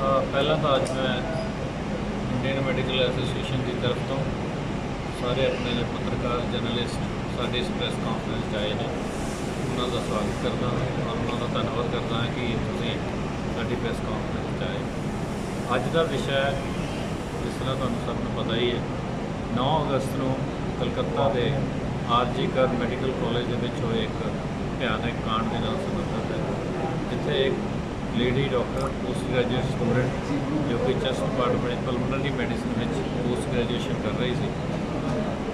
ਪਹਿਲਾਂ ਤਾਂ ਅੱਜ ਮੈਂ ਇੰਡੀਅਨ ਮੈਡੀਕਲ ਐਸੋਸੀਏਸ਼ਨ ਦੀ ਤਰਫ ਤੋਂ ਸਾਰੇ ਆਪਣੇ ਜੋ ਪੱਤਰਕਾਰ ਜਰਨਲਿਸਟ ਸਾਡੇ ਇਸ ਪ੍ਰੈਸ ਕਾਨਫਰੰਸ 'ਚ ਆਏ ਨੇ, ਉਹਨਾਂ ਦਾ ਸਵਾਗਤ ਕਰਦਾ ਹਾਂ ਔਰ ਉਹਨਾਂ ਦਾ ਧੰਨਵਾਦ ਕਰਦਾ ਹਾਂ ਕਿ ਤੁਸੀਂ ਸਾਡੀ ਪ੍ਰੈਸ ਕਾਨਫਰੰਸ 'ਚ ਆਏ। ਅੱਜ ਦਾ ਵਿਸ਼ਾ ਜਿਸ ਤਰ੍ਹਾਂ ਤੁਹਾਨੂੰ ਸਭ ਨੂੰ ਪਤਾ ਹੀ ਹੈ 9 ਅਗਸਤ ਨੂੰ ਕਲਕੱਤਾ ਦੇ ਆਰਜੀ ਕਰ ਮੈਡੀਕਲ ਕਾਲਜ ਦੇ ਵਿੱਚ ਹੋਏ ਇੱਕ ਭਿਆਨਕ ਕਾਂਡ ਦੇ ਨਾਲ ਸੰਬੰਧਿਤ ਹੈ, ਜਿੱਥੇ ਇੱਕ lady doctor post graduate student ਜੋ ਕਿ ਚੈਸਟ ਡਿਪਾਰਟਮੈਂਟ ਪਲਮਨਰੀ ਮੈਡੀਸਨ ਵਿੱਚ ਪੋਸਟ ਗ੍ਰੈਜੂਏਸ਼ਨ ਕਰ ਰਹੀ ਸੀ।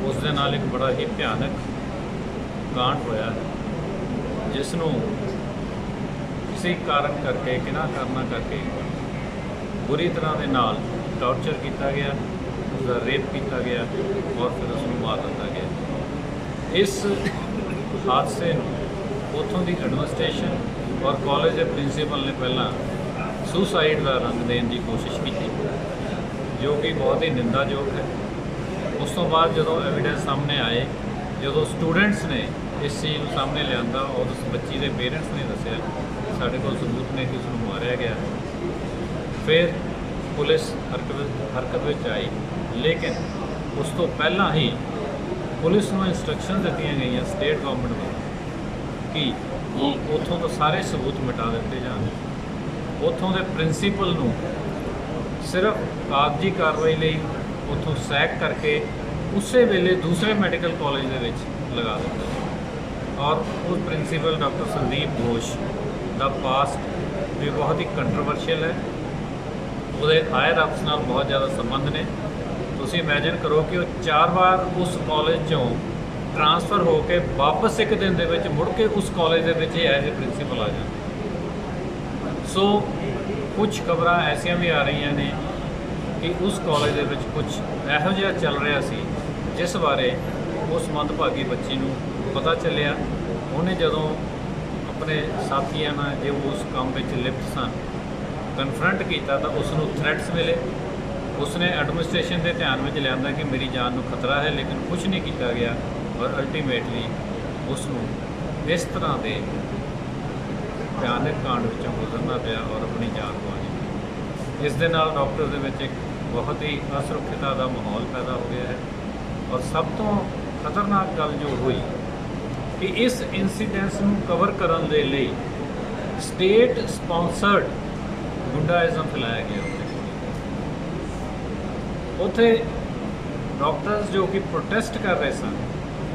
ਉਸ ਦੇ ਨਾਲ ਇੱਕ ਬੜਾ ਹੀ ਭਿਆਨਕ ਕਾਂਡ ਹੋਇਆ ਜਿਸ ਨੂੰ ਕਿਸੇ ਕਾਰਨ ਕਰਕੇ ਕਿਨਾ ਕਰਨਾ ਕਰਕੇ ਬੁਰੀ ਤਰ੍ਹਾਂ ਦੇ ਨਾਲ ਟਾਰਚਰ ਕੀਤਾ ਗਿਆ ਉਸ ਦਾ ਰੇਪ ਕੀਤਾ ਗਿਆ ਔਰ ਫਿਰ ਉਸ ਨੂੰ ਮਾਰ ਦਿੱਤਾ ਗਿਆ। ਇਸ ਹਾਦਸੇ ਨੂੰ ਉੱਥੋਂ ਦੀ ਐਡਮਿਨਿਸਟ੍ਰੇਸ਼ਨ ਔਰ ਕਾਲਜ ਦੇ ਪ੍ਰਿੰਸੀਪਲ ਨੇ ਪਹਿਲਾਂ ਸੁਸਾਈਡ ਦਾ ਰੰਗ ਦੇਣ ਦੀ ਕੋਸ਼ਿਸ਼ ਕੀਤੀ, ਜੋ ਕਿ ਬਹੁਤ ਹੀ ਨਿੰਦਾਯੋਗ ਹੈ। ਉਸ ਤੋਂ ਬਾਅਦ ਜਦੋਂ ਐਵੀਡੈਂਸ ਸਾਹਮਣੇ ਆਏ, ਜਦੋਂ ਸਟੂਡੈਂਟਸ ਨੇ ਇਸ ਚੀਜ਼ ਨੂੰ ਸਾਹਮਣੇ ਲਿਆਂਦਾ ਔਰ ਉਸ ਬੱਚੀ ਦੇ ਪੇਰੈਂਟਸ ਨੇ ਦੱਸਿਆ, ਸਾਡੇ ਕੋਲ ਸਬੂਤ ਨੇ ਕਿ ਉਸ ਨੂੰ ਮਾਰਿਆ ਗਿਆ। ਫਿਰ ਪੁਲਿਸ ਹਰਕਤ ਹਰਕਤ ਵਿੱਚ ਆਈ, ਲੇਕਿਨ ਉਸ ਤੋਂ ਪਹਿਲਾਂ ਹੀ ਪੁਲਿਸ ਨੂੰ ਇਨਸਟਰਕਸ਼ਨ ਦਿੱਤੀਆਂ ਗਈਆਂ ਸਟੇਟ ਗਵਰਨਮੈਂਟ ਵੱਲੋਂ ਕਿ ਉੱਥੋਂ ਤੋਂ ਸਾਰੇ ਸਬੂਤ ਮਿਟਾ ਦਿੱਤੇ ਜਾਣ। ਉੱਥੋਂ ਦੇ ਪ੍ਰਿੰਸੀਪਲ ਨੂੰ ਸਿਰਫ ਕਾਗਜ਼ੀ ਕਾਰਵਾਈ ਲਈ ਉੱਥੋਂ ਸੈਕ ਕਰਕੇ ਉਸੇ ਵੇਲੇ ਦੂਸਰੇ ਮੈਡੀਕਲ ਕਾਲਜ ਦੇ ਵਿੱਚ ਲਗਾ ਦਿੱਤਾ। ਔਰ ਉਹ ਪ੍ਰਿੰਸੀਪਲ ਡਾਕਟਰ ਸੰਦੀਪ ਘੋਸ਼ ਦਾ ਪਾਸਟ ਵੀ ਬਹੁਤ ਹੀ ਕੰਟਰੋਵਰਸ਼ੀਅਲ ਹੈ। ਉਹਦੇ ਹਾਇਰ ਅਫਸ ਨਾਲ ਬਹੁਤ ਜ਼ਿਆਦਾ ਸੰਬੰਧ ਨੇ। ਤੁਸੀਂ ਇਮੇਜਿਨ ਕਰੋ ਕਿ ਉਹ ਚਾਰ ਵਾਰ ਉਸ ਕਾਲਜ ਚੋਂ ਟਰਾਂਸਫਰ ਹੋ ਕੇ ਵਾਪਸ ਇੱਕ ਦਿਨ ਦੇ ਵਿੱਚ ਮੁੜ ਕੇ ਉਸ ਕਾਲਜ ਦੇ ਵਿੱਚ ਹੀ ਐਜ਼ ਅ ਪ੍ਰਿੰਸੀਪਲ ਆ ਜਾਂਦੇ ਸੋ ਕੁਝ ਖਬਰਾਂ ਐਸੀਆਂ ਵੀ ਆ ਰਹੀਆਂ ਨੇ ਕਿ ਉਸ ਕਾਲਜ ਦੇ ਵਿੱਚ ਕੁਝ ਇਹੋ ਜਿਹਾ ਚੱਲ ਰਿਹਾ ਸੀ, ਜਿਸ ਬਾਰੇ ਉਸ ਮੰਦਭਾਗੀ ਬੱਚੀ ਨੂੰ ਪਤਾ ਚੱਲਿਆ। ਉਹਨੇ ਜਦੋਂ ਆਪਣੇ ਸਾਥੀਆਂ ਨਾਲ ਜੋ ਉਸ ਕੰਮ ਵਿੱਚ ਲਿਪਤ ਸਨ ਕਨਫਰੰਟ ਕੀਤਾ ਤਾਂ ਉਸ ਨੂੰ ਥ੍ਰੈਟਸ ਮਿਲੇ। ਉਸਨੇ ਐਡਮਿਨਿਸਟ੍ਰੇਸ਼ਨ ਦੇ ਧਿਆਨ ਵਿੱਚ ਲਿਆਂਦਾ ਕਿ ਮੇਰੀ ਜਾਨ ਨੂੰ ਖਤਰਾ ਹੈ, ਲੇਕਿਨ ਕੁਝ ਨਹੀਂ ਕੀਤਾ ਗਿਆ। ਔਰ ਅਲਟੀਮੇਟਲੀ ਉਸ ਨੂੰ ਇਸ ਤਰ੍ਹਾਂ ਦੇ ਭਿਆਨਕ ਕਾਂਡ ਵਿੱਚੋਂ ਗੁਜ਼ਰਨਾ ਪਿਆ ਔਰ ਆਪਣੀ ਜਾਨ ਗਵਾ ਇਸ ਦੇ ਨਾਲ ਡਾਕਟਰ ਦੇ ਵਿੱਚ ਇੱਕ ਬਹੁਤ ਹੀ ਅਸੁਰੱਖਿਅਤਾ ਦਾ ਮਾਹੌਲ ਪੈਦਾ ਹੋ ਗਿਆ ਹੈ ਔਰ ਸਭ ਤੋਂ ਖਤਰਨਾਕ ਗੱਲ ਜੋ ਹੋਈ ਕਿ ਇਸ ਇਨਸੀਡੈਂਸ ਨੂੰ ਕਵਰ ਕਰਨ ਦੇ ਲਈ ਸਟੇਟ ਸਪਾਂਸਰਡ ਗੁੰਡਾਇਜ਼ਮ ਫੈਲਾਇਆ ਗਿਆ ਉੱਥੇ। ਉੱਥੇ ਡਾਕਟਰਸ ਜੋ ਕਿ ਪ੍ਰੋਟੈਸਟ ਕਰ ਰਹੇ ਸਨ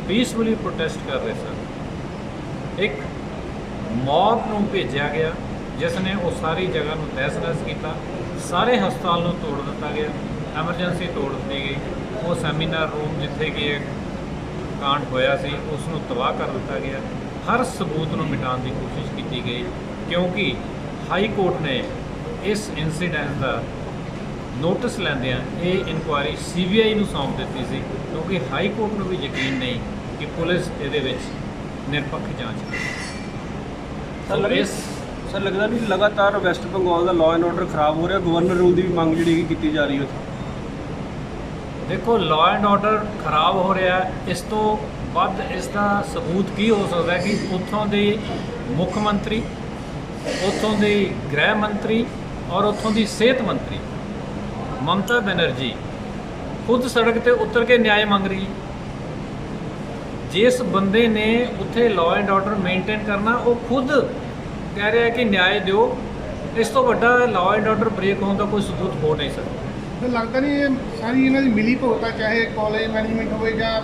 ਪੀਸਫੁਲੀ ਪ੍ਰੋਟੈਸਟ ਕਰ ਰਹੇ ਸਨ। ਇੱਕ ਮੌਬ ਨੂੰ ਭੇਜਿਆ ਗਿਆ, ਜਿਸ ਨੇ ਉਹ ਸਾਰੀ ਜਗ੍ਹਾ ਨੂੰ ਤਹਿਸ-ਨਹਿਸ ਕੀਤਾ, ਸਾਰੇ ਹਸਪਤਾਲ ਨੂੰ ਤੋੜ ਦਿੱਤਾ ਗਿਆ, ਐਮਰਜੈਂਸੀ ਤੋੜ ਦਿੱਤੀ ਗਈ। ਉਹ ਸੈਮੀਨਾਰ ਰੂਮ ਜਿੱਥੇ ਕਿ ਕਾਂਡ ਹੋਇਆ ਸੀ, ਉਸ ਨੂੰ ਤਬਾਹ ਕਰ ਦਿੱਤਾ ਗਿਆ। ਹਰ ਸਬੂਤ ਨੂੰ ਮਿਟਾਉਣ ਦੀ ਕੋਸ਼ਿਸ਼ ਕੀਤੀ ਗਈ, ਕਿਉਂਕਿ ਹਾਈ ਕੋਰਟ ਨੇ ਇਸ ਇਨਸੀਡੈਂਟ ਦਾ ਨੋਟਿਸ ਲੈਂਦਿਆਂ ਇਹ ਇਨਕੁਆਇਰੀ ਸੀਬੀਆਈ ਨੂੰ ਸੌਂਪ ਦਿੱਤੀ ਸੀ ਕਿਉਂਕਿ ਹਾਈ ਕੋਰਟ ਨੂੰ ਵੀ ਯਕੀਨ ਨਹੀਂ ਕਿ ਪੁਲਿਸ ਇਹਦੇ ਵਿੱਚ ਨਿਰਪੱਖ ਜਾਂਚ ਕਰੇ ਇਸ ਸਰ ਲੱਗਦਾ ਨਹੀਂ ਲਗਾਤਾਰ ਵੈਸਟ ਬੰਗਾਲ ਦਾ ਲਾਅ ਐਂਡ ਆਰਡਰ ਖਰਾਬ ਹੋ ਰਿਹਾ ਗਵਰਨਰ ਰੂਲ ਦੀ ਵੀ ਮੰਗ ਜਿਹੜੀ ਕੀਤੀ ਜਾ ਰਹੀ ਹੈ ਉੱਥੇ ਦੇਖੋ ਲਾਅ ਐਂਡ ਆਰਡਰ ਖਰਾਬ ਹੋ ਰਿਹਾ। ਇਸ ਤੋਂ ਵੱਧ ਇਸ ਦਾ ਸਬੂਤ ਕੀ ਹੋ ਸਕਦਾ ਹੈ ਕਿ ਉੱਥੋਂ ਦੇ ਮੁੱਖ ਮੰਤਰੀ ਉੱਥੋਂ ਦੇ ਗ੍ਰਹਿ ਮੰਤਰੀ ਔਰ ਉੱਥੋਂ ਦੀ ਸਿਹਤ ਮੰਤਰੀ ਮਮਤਾ ਬੈਨਰਜੀ ਖੁਦ ਸੜਕ ਤੇ ਉਤਰ ਕੇ ਨਿਆਂ ਮੰਗ ਰਹੀ। ਜਿਸ ਬੰਦੇ ਨੇ ਉੱਥੇ ਲਾਅ ਐਂਡ ਆਰਡਰ ਮੇਨਟੇਨ ਕਰਨਾ ਉਹ ਖੁਦ ਕਹਿ ਰਿਹਾ ਕਿ ਨਿਆਂ ਦਿਓ। ਇਸ ਤੋਂ ਵੱਡਾ ਲਾਅ ਐਂਡ ਆਰਡਰ ਬ੍ਰੇਕ ਹੋਣ ਦਾ ਕੋਈ ਸਬੂਤ ਹੋ ਨਹੀਂ ਸਕਦਾ। ਤਾਂ ਲੱਗਦਾ ਨਹੀਂ ਇਹ ਸਾਰੀ ਇਹਨਾਂ ਦੀ ਮਿਲੀ ਭੁਗਤਾ ਚਾਹੇ ਕਾਲਜ ਮੈਨੇਜਮੈਂਟ ਹੋਵੇ ਜਾਂ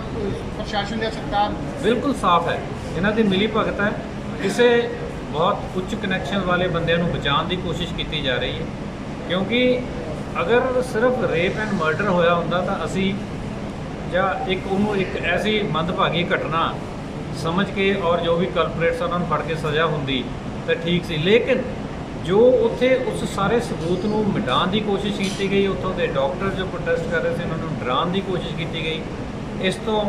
ਪ੍ਰਸ਼ਾਸਨ ਜਾਂ ਸਰਕਾਰ ਬਿਲਕੁਲ ਸਾਫ਼ ਹੈ। ਇਹਨਾਂ ਦੀ ਮਿਲੀ ਭਗਤ ਹੈ। ਕਿਸੇ ਬਹੁਤ ਉੱਚ ਕਨੈਕਸ਼ਨ ਵਾਲੇ ਬੰਦਿਆਂ ਨੂੰ ਬਚਾਉਣ ਦੀ ਕੋਸ਼ਿਸ਼ ਕੀਤੀ ਜਾ ਰਹੀ ਹੈ। ਕਿਉਂਕਿ ਅਗਰ ਸਿਰਫ ਰੇਪ ਐਂਡ ਮਰਡਰ ਹੋਇਆ ਹੁੰਦਾ ਤਾਂ ਅਸੀਂ ਜਾਂ ਇੱਕ ਉਹਨੂੰ ਇੱਕ ਐਸੀ ਮੰਦਭਾਗੀ ਘਟਨਾ ਸਮਝ ਕੇ ਔਰ ਜੋ ਵੀ ਕਲਪਰੇਟਸ ਉਹਨਾਂ ਨੂੰ ਫੜ ਕੇ ਸਜ਼ਾ ਹੁੰਦੀ ਤਾਂ ਠੀਕ ਸੀ। ਲੇਕਿਨ ਜੋ ਉੱਥੇ ਉਸ ਸਾਰੇ ਸਬੂਤ ਨੂੰ ਮਿਟਾਉਣ ਦੀ ਕੋਸ਼ਿਸ਼ ਕੀਤੀ ਗਈ, ਉੱਥੋਂ ਦੇ ਡਾਕਟਰ ਜੋ ਪ੍ਰੋਟੈਸਟ ਕਰ ਰਹੇ ਸੀ, ਉਹਨਾਂ ਨੂੰ ਡਰਾਉਣ ਦੀ ਕੋਸ਼ਿਸ਼ ਕੀਤੀ ਗਈ। ਇਸ ਤੋਂ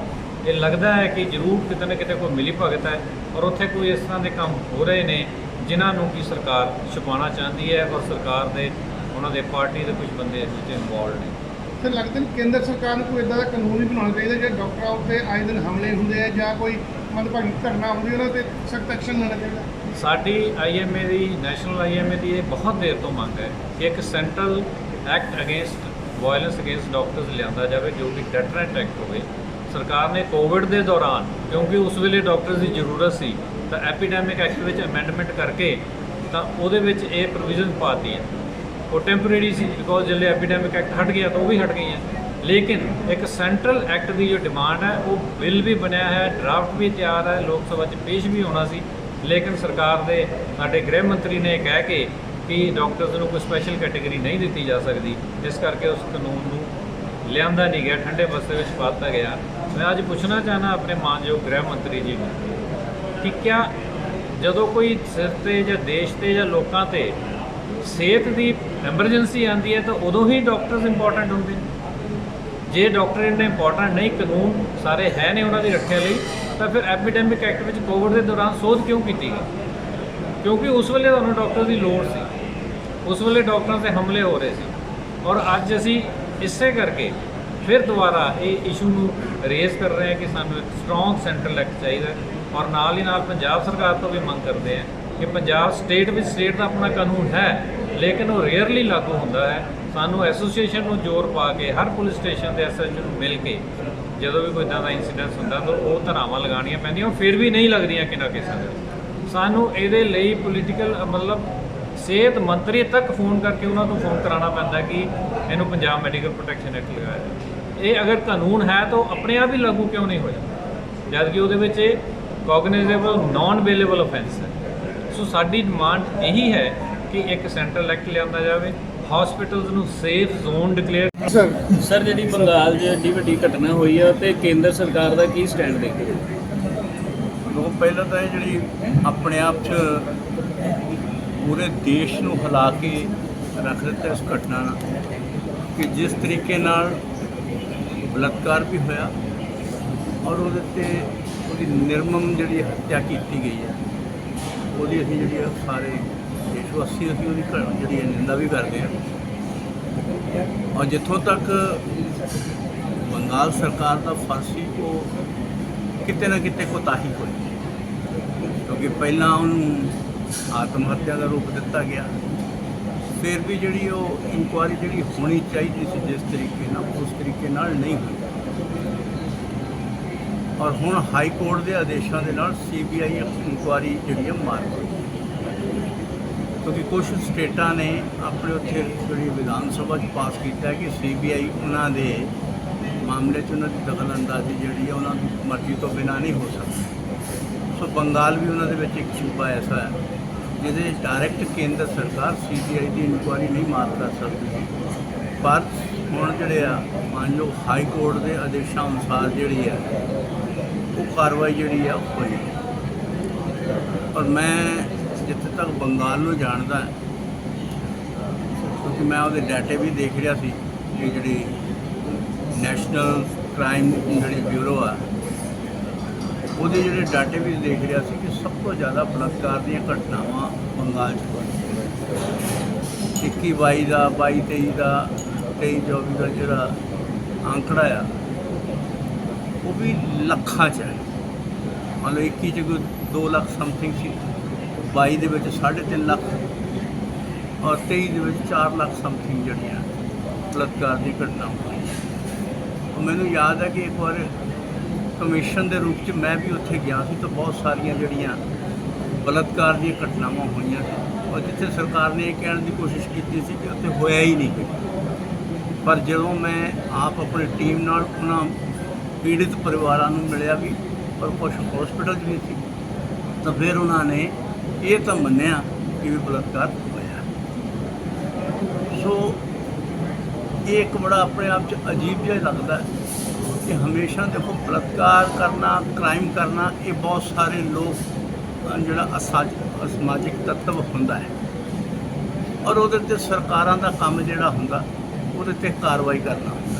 ਇਹ ਲੱਗਦਾ ਹੈ ਕਿ ਜ਼ਰੂਰ ਕਿਤੇ ਨਾ ਕਿਤੇ ਕੋਈ ਮਿਲੀ ਭਗਤ ਹੈ ਔਰ ਉੱਥੇ ਕੋਈ ਇਸ ਤਰ੍ਹਾਂ ਦੇ ਕੰਮ ਹੋ ਰਹੇ ਨੇ ਜਿਨ੍ਹਾਂ ਨੂੰ ਕਿ ਸਰਕਾਰ ਛੁਪਾਉਣਾ ਚਾਹੁੰਦੀ ਹੈ ਔਰ ਸਰਕਾਰ ਦੇ ਉਹਨਾਂ ਦੇ ਪਾਰਟੀ ਦੇ ਕੁਝ ਬੰਦੇ ਇਸ ਵਿੱਚ ਇਨਵੋਲਡ ਨੇ। ਤੇ ਲੱਗਦਾ ਨਹੀਂ ਕੇਂਦਰ ਸਰਕਾਰ ਨੂੰ ਕੋਈ ਇਦਾਂ ਦਾ ਕਾਨੂੰਨ ਹੀ ਬਣਾਉਣਾ ਚਾਹੀਦਾ ਜਿਹੜਾ ਡਾਕਟਰਾਂ ਉੱਤੇ ਆਏ ਦਿਨ ਹਮਲੇ ਹੁੰਦੇ ਆ ਜਾਂ ਕੋਈ ਮੰਦਭਾਗੀ ਘਟਨਾ ਹੁੰਦੀ ਉਹਨਾਂ ਤੇ ਸਖਤ ਐਕਸ਼ਨ ਲੈਣਾ ਚਾਹੀਦਾ? ਸਾਡੀ ਆਈਐਮਏ ਦੀ ਨੈਸ਼ਨਲ ਆਈਐਮਏ ਦੀ ਇਹ ਬਹੁਤ ਦੇਰ ਤੋਂ ਮੰਗ ਹੈ ਕਿ ਇੱਕ central act against violence against doctors ਲਿਆਂਦਾ ਜਾਵੇ ਜੋ ਕਿ ਡੈਟਰੈਂਟ ਐਕਟ ਹੋਵੇ। ਸਰਕਾਰ ਨੇ ਕੋਵਿਡ ਦੇ ਦੌਰਾਨ ਕਿਉਂਕਿ ਉਸ ਵੇਲੇ ਡਾਕਟਰਸ ਦੀ ਜ਼ਰੂਰਤ ਸੀ ਤਾਂ ਐਪੀਡੈਮਿਕ ਐਕਟ ਵਿੱਚ ਅਮੈਂਡਮੈਂਟ ਕਰਕੇ ਤਾਂ ਉਹਦੇ ਵਿੱਚ ਇਹ ਪ੍ਰੋਵੀਜ਼ਨ ਪਾਤੀ ਹੈ। ਉਹ ਟੈਂਪਰੇਰੀ ਸੀ ਬਿਕੋਜ਼ ਜਦੋਂ ਐਪੀਡੈਮਿਕ ਐਕਟ ਹਟ ਗਿਆ ਤਾਂ ਉਹ ਵੀ ਹਟ ਗਈਆਂ। ਲੇਕਿਨ ਇੱਕ ਸੈਂਟਰਲ ਐਕਟ ਦੀ ਜੋ ਡਿਮਾਂਡ ਹੈ, ਉਹ ਬਿੱਲ ਵੀ ਬਣਿਆ ਹੈ ਡਰਾਫਟ ਵੀ ਤਿਆਰ ਹੈ, ਲੋਕ ਸਭਾ 'ਚ ਪੇਸ਼ ਵੀ ਹੋਣਾ ਸੀ। ਲੇਕਿਨ ਸਰਕਾਰ ਦੇ, ਸਾਡੇ ਗ੍ਰਹਿ ਮੰਤਰੀ ਨੇ ਕਹਿ ਕੇ ਕਿ ਡਾਕਟਰਸ ਨੂੰ ਕੋਈ ਸਪੈਸ਼ਲ ਕੈਟਾਗਰੀ ਨਹੀਂ ਦਿੱਤੀ ਜਾ ਸਕਦੀ। ਇਸ ਕਰਕੇ ਉਸ ਕਾਨੂੰਨ ਨੂੰ ਲਿਆਂਦਾ ਨਹੀਂ ਗਿਆ, ਠੰਡੇ ਬਸਤੇ ਵਿੱਚ ਪਾਤਾ ਗਿਆ। ਮੈਂ ਅੱਜ ਪੁੱਛਣਾ ਚਾਹਨਾ ਆਪਣੇ ਮਾਨਯੋਗ ਗ੍ਰਹਿ ਮੰਤਰੀ ਜੀ ਨੂੰ ਕਿ ਕਿਆ ਜਦੋਂ ਕੋਈ ਸਿਰ ਤੇ ਜਾਂ ਦੇਸ਼ ਤੇ ਜਾਂ ਲੋਕਾਂ ਤੇ ਸਿਹਤ ਦੀ ਐਮਰਜੈਂਸੀ ਆਉਂਦੀ ਹੈ ਤਾਂ ਉਦੋਂ ਹੀ ਡਾਕਟਰਸ ਇੰਪੋਰਟੈਂਟ ਹੁੰਦੇ ਨੇ। ਜੇ ਡਾਕਟਰ ਇੰਨੇ ਇੰਪੋਰਟੈਂਟ ਨਹੀਂ, ਕਾਨੂੰਨ ਸਾਰੇ ਹੈ ਨੇ ਉਹਨਾਂ ਦੀ ਰੱਖਿਆ ਲਈ, ਤਾਂ ਫਿਰ ਐਪੀਡੈਮਿਕ ਐਕਟ ਵਿੱਚ ਕੋਵਿਡ ਦੇ ਦੌਰਾਨ ਸੋਧ ਕਿਉਂ ਕੀਤੀ ਗਈ? ਕਿਉਂਕਿ ਉਸ ਵੇਲੇ ਤੁਹਾਨੂੰ ਡਾਕਟਰ ਦੀ ਲੋੜ ਸੀ। ਉਸ ਵੇਲੇ ਡਾਕਟਰਾਂ ਤੇ ਹਮਲੇ ਹੋ ਰਹੇ ਸੀ। ਔਰ ਅੱਜ ਅਸੀਂ ਇਸੇ ਕਰਕੇ ਫਿਰ ਦੁਬਾਰਾ ਇਹ ਇਸ਼ੂ ਨੂੰ ਰੇਜ਼ ਕਰ ਰਹੇ ਹਾਂ ਕਿ ਸਾਨੂੰ ਇੱਕ ਸਟਰੋਂਗ ਸੈਂਟਰਲ ਐਕਟ ਚਾਹੀਦਾ ਔਰ ਨਾਲ ਹੀ ਨਾਲ ਪੰਜਾਬ ਸਰਕਾਰ ਤੋਂ ਵੀ ਮੰਗ ਕਰਦੇ ਹਾਂ ਕਿ ਪੰਜਾਬ ਸਟੇਟ ਵਿੱਚ ਸਟੇਟ ਦਾ ਆਪਣਾ ਕਾਨੂੰਨ ਹੈ, ਲੇਕਿਨ ਉਹ ਰੇਅਰਲੀ ਲਾਗੂ ਹੁੰਦਾ ਹੈ। ਸਾਨੂੰ ਐਸੋਸੀਏਸ਼ਨ ਨੂੰ ਜ਼ੋਰ ਪਾ ਕੇ ਹਰ ਪੁਲਿਸ ਸਟੇਸ਼ਨ ਦੇ ਐਸਐਚਓ ਨੂੰ ਮਿਲ ਕੇ ਜਦੋਂ ਵੀ ਕੋਈ ਇਦਾਂ ਦਾ ਇਨਸੀਡੈਂਟ ਹੁੰਦਾ ਤਾਂ ਉਹ ਧਰਾਵਾਂ ਲਗਾਉਣੀਆਂ ਪੈਂਦੀਆਂ, ਉਹ ਫਿਰ ਵੀ ਨਹੀਂ ਲੱਗਦੀਆਂ ਕਿਨਾਂ ਕੇਸਾਂ ਦੇ ਸਾਨੂੰ ਇਹਦੇ ਲਈ ਪੋਲੀਟੀਕਲ ਮਤਲਬ ਸਿਹਤ ਮੰਤਰੀ ਤੱਕ ਫੋਨ ਕਰਕੇ ਉਹਨਾਂ ਨੂੰ ਫੋਨ ਕਰਾਉਣਾ ਪੈਂਦਾ ਕਿ ਇਹਨੂੰ ਪੰਜਾਬ ਮੈਡੀਕਲ ਪ੍ਰੋਟੈਕਸ਼ਨ ਐਕਟ ਲਗਾਇਆ ਇਹ ਅਗਰ ਕਾਨੂੰਨ ਹੈ ਤਾਂ ਉਹ ਆਪਣੇ ਆਪ ਹੀ ਲਾਗੂ ਕਿਉਂ ਨਹੀਂ ਹੋਇਆ ਜਦਕਿ ਉਹਦੇ ਵਿੱਚ ਇਹ ਕੋਗਨਾਈਜ਼ੇਬਲ ਨਾਨ ਅਵੇਲੇਬਲ ਆਫੈਂਸ ਹੈ। ਸੋ ਸਾਡੀ ਡਿਮਾਂਡ ਇਹੀ ਹੈ ਕਿ ਇੱਕ ਸੈਂਟਰਲ ਐਕਟ ਲਿਆਂਦਾ ਜਾਵੇ। ਹਸਪੀਟਲਸ ਨੂੰ safe zone declare sir sir ਜਿਹੜੀ ਬੰਗਾਲ 'ਚ ਏਡੀ ਵੱਡੀ ਘਟਨਾ ਹੋਈ ਆ ਤੇ ਕੇਂਦਰ ਸਰਕਾਰ ਦਾ ਕੀ ਸਟੈਂਡ ਦੇਖਦੇ ਹੋ? ਲੋਕ ਪਹਿਲਾਂ ਤਾਂ ਇਹ ਜਿਹੜੀ ਆਪਣੇ ਆਪ 'ਚ ਪੂਰੇ ਦੇਸ਼ ਨੂੰ ਹਿਲਾ ਕੇ ਰੱਖ ਦਿੱਤਾ ਇਸ ਘਟਨਾ ਨਾਲ ਕਿ ਜਿਸ ਤਰੀਕੇ ਨਾਲ ਬਲਾਤਕਾਰ ਵੀ ਹੋਇਆ ਔਰ ਉਹਦੇ ਤੇ ਉਹਦੀ ਨਿਰਮਮ ਜਿਹੜੀ ਹੱਤਿਆ ਕੀਤੀ ਗਈ ਹੈ। ਉਹਦੀ ਅਸੀਂ ਜਿਹੜੀ ਆ ਸਾਰੇ ਦੇਸ਼ ਵਾਸੀ ਅਸੀਂ ਉਹਦੀ ਘ- ਜਿਹੜੀ ਹੈ ਨਿੰਦਾ ਵੀ ਕਰਦੇ ਹਾਂ ਔਰ ਜਿੱਥੋਂ ਤੱਕ ਬੰਗਾਲ ਸਰਕਾਰ ਦਾ ਫਰਜ਼ ਸੀ, ਉਹ ਕਿਤੇ ਨਾ ਕਿਤੇ ਕੋਤਾਹੀ ਹੋਈ ਕਿਉਂਕਿ ਪਹਿਲਾਂ ਉਹਨੂੰ ਆਤਮ ਹੱਤਿਆ ਦਾ ਰੂਪ ਦਿੱਤਾ ਗਿਆ। ਫਿਰ ਵੀ ਜਿਹੜੀ ਉਹ ਇਨਕੁਆਇਰੀ ਜਿਹੜੀ ਹੋਣੀ ਚਾਹੀਦੀ ਸੀ, ਜਿਸ ਤਰੀਕੇ ਨਾਲ, ਉਸ ਤਰੀਕੇ ਨਾਲ ਨਹੀਂ ਹੋਈ। ਔਰ ਹੁਣ ਹਾਈ ਕੋਰਟ ਦੇ ਆਦੇਸ਼ਾਂ ਦੇ ਨਾਲ ਸੀਬੀਆਈ ਇਨਕੁਆਇਰੀ ਜਿਹੜੀ ਹੈ ਮਾਰ ਹੋਈ ਕਿਉਂਕਿ ਕੁਝ ਸਟੇਟਾਂ ਨੇ ਆਪਣੇ ਉੱਥੇ ਜਿਹੜੀ ਵਿਧਾਨ ਸਭਾ 'ਚ ਪਾਸ ਕੀਤਾ ਹੈ ਕਿ ਸੀਬੀਆਈ ਉਹਨਾਂ ਦੇ ਮਾਮਲੇ 'ਚ ਉਹਨਾਂ ਦੀ ਦਖਲ ਅੰਦਾਜ਼ੀ ਜਿਹੜੀ ਹੈ ਉਹਨਾਂ ਦੀ ਮਰਜ਼ੀ ਤੋਂ ਬਿਨਾਂ ਨਹੀਂ ਹੋ ਸਕਦੀ। ਸੋ ਬੰਗਾਲ ਵੀ ਉਹਨਾਂ ਦੇ ਵਿੱਚ ਇੱਕ ਸੂਬਾ ਐਸਾ ਹੈ, ਜਿਹਦੇ ਡਾਇਰੈਕਟ ਕੇਂਦਰ ਸਰਕਾਰ ਸੀਬੀਆਈ ਦੀ ਇਨਕੁਆਇਰੀ ਨਹੀਂ ਮਾਰ ਕਰ ਸਕਦੀ। ਪਰ ਹੁਣ ਜਿਹੜੇ ਆ, ਮੰਨ ਲਓ ਹਾਈ ਕੋਰਟ ਦੇ ਆਦੇਸ਼ਾਂ ਅਨੁਸਾਰ ਜਿਹੜੀ ਆ, ਉਹ ਕਾਰਵਾਈ ਜਿਹੜੀ ਆ ਹੋਈ ਪਰ ਮੈਂ ਜਿੱਥੇ ਤੱਕ ਬੰਗਾਲ ਨੂੰ ਜਾਣਦਾ ਕਿਉਂਕਿ ਮੈਂ ਉਹਦੇ ਡਾਟੇ ਵੀ ਦੇਖ ਰਿਹਾ ਸੀ ਕਿ ਜਿਹੜੀ ਨੈਸ਼ਨਲ ਕ੍ਰਾਈਮ ਜਿਹੜੀ ਬਿਊਰੋ ਆ, ਉਹਦੇ ਜਿਹੜੇ ਡਾਟੇ ਵੀ ਦੇਖ ਰਿਹਾ ਸੀ ਕਿ ਸਭ ਤੋਂ ਜ਼ਿਆਦਾ ਬਲਾਤਕਾਰ ਦੀਆਂ ਘਟਨਾਵਾਂ ਬੰਗਾਲ 'ਚ ਹੋਈਆਂ। 21 22 ਦਾ 22 23 ਦਾ 23 24 ਦਾ ਜਿਹੜਾ ਅੰਕੜਾ ਆ, ਉਹ ਵੀ ਲੱਖਾਂ 'ਚ ਹੈ। ਮੰਨ ਲਓ 21 ਚ ਕੋਈ 2 ਲੱਖ ਸਮਥਿੰਗ ਸੀ 22 ਦੇ ਵਿੱਚ 3.5 ਲੱਖ ਔਰ 23 ਦੇ ਵਿੱਚ 4 ਲੱਖ ਸਮਥਿੰਗ ਜਿਹੜੀਆਂ ਬਲਾਤਕਾਰ ਦੀ ਘਟਨਾਵਾਂ ਹੋਈਆਂ ਉਹ ਮੈਨੂੰ ਯਾਦ ਹੈ ਕਿ ਇੱਕ ਵਾਰ ਕਮਿਸ਼ਨ ਦੇ ਰੂਪ 'ਚ ਮੈਂ ਵੀ ਉੱਥੇ ਗਿਆ ਸੀ ਤਾਂ ਬਹੁਤ ਸਾਰੀਆਂ ਜਿਹੜੀਆਂ ਬਲਾਤਕਾਰ ਦੀਆਂ ਘਟਨਾਵਾਂ ਹੋਈਆਂ ਸੀ ਔਰ ਜਿੱਥੇ ਸਰਕਾਰ ਨੇ ਇਹ ਕਹਿਣ ਦੀ ਕੋਸ਼ਿਸ਼ ਕੀਤੀ ਸੀ ਕਿ ਉੱਥੇ ਹੋਇਆ ਹੀ ਨਹੀਂ। ਕੁਝ ਪਰ ਜਦੋਂ ਮੈਂ ਆਪ ਆਪਣੀ ਟੀਮ ਨਾਲ ਉਹਨਾਂ ਪੀੜਿਤ ਪਰਿਵਾਰਾਂ ਨੂੰ ਮਿਲਿਆ ਵੀ, ਪਰ ਕੁਝ ਹਸਪੀਟਲ 'ਚ ਵੀ ਸੀ, ਤਾਂ ਫਿਰ ਉਹਨਾਂ ਨੇ ਇਹ ਤਾਂ ਮੰਨਿਆ ਕਿ ਵੀ ਬਲਾਤਕਾਰ ਹੋਇਆ। ਸੋ ਇਹ ਇੱਕ ਬੜਾ ਆਪਣੇ ਆਪ 'ਚ ਅਜੀਬ ਜਿਹਾ ਲੱਗਦਾ ਕਿ ਹਮੇਸ਼ਾ ਦੇਖੋ ਬਲਾਤਕਾਰ ਕਰਨਾ ਕ੍ਰਾਈਮ ਕਰਨਾ, ਇਹ ਬਹੁਤ ਸਾਰੇ ਲੋਕ ਜਿਹੜਾ ਅਸਾਜ, ਅਸਮਾਜਿਕ ਤੱਤਵ ਹੁੰਦਾ ਹੈ। ਔਰ ਉਹਦੇ ਤੇ ਸਰਕਾਰਾਂ ਦਾ ਕੰਮ ਜਿਹੜਾ ਹੁੰਦਾ ਉਹਦੇ ਤੇ ਕਾਰਵਾਈ ਕਰਨਾ।